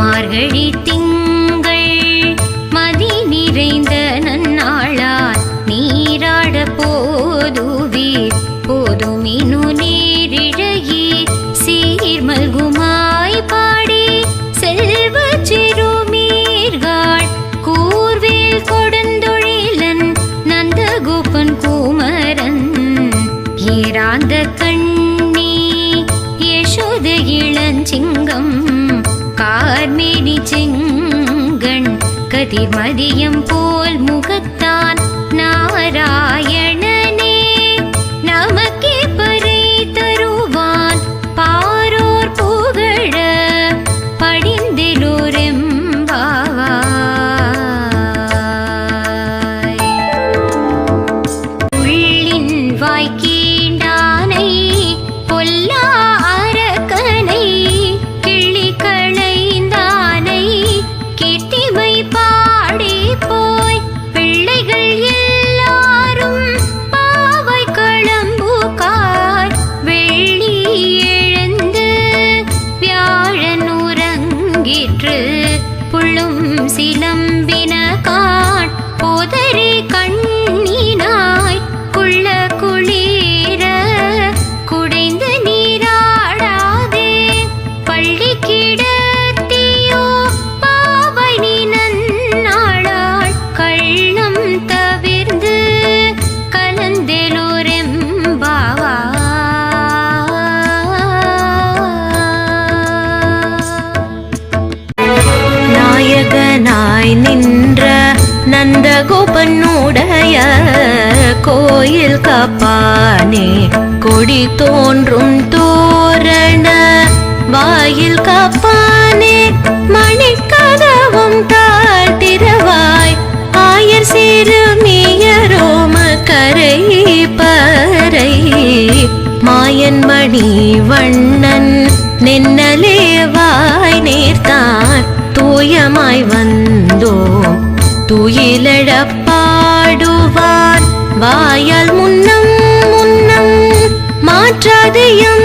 மார்கழி திங்கள் மதி நிறைந்த நன்னாளார் நீராட போதுவீர் போதுமினு நீரிழையே சீர்மல்குமாய் பாடி செல்வ சிறுமீர்கள் கூர்வேல் கொடுந்தொழிலன் நந்தகோபன் குமரன். ஏராந்த கண்ணி யசோத இளஞ்சிங்கம் கதிர்மதியம் போல் முகத்தான் பங்கேற்று புள்ளும் சிலம்பின காட். போதரே கண் நந்தகோபனுடைய கோயில் காப்பானே. கொடி தோன்றும் தோரண வாயில் காப்பானே. மணிக்கதவும் தாழ்த்திரவாய் ஆயர் சிறுமியரோம கரை பறை. மாயன் மணி வண்ணன் நின்னலே வாய் நேர்த்தான். துயிலழப் பாடுவான் வாயால் முன்னம் முன்னம் மாற்றாதையும்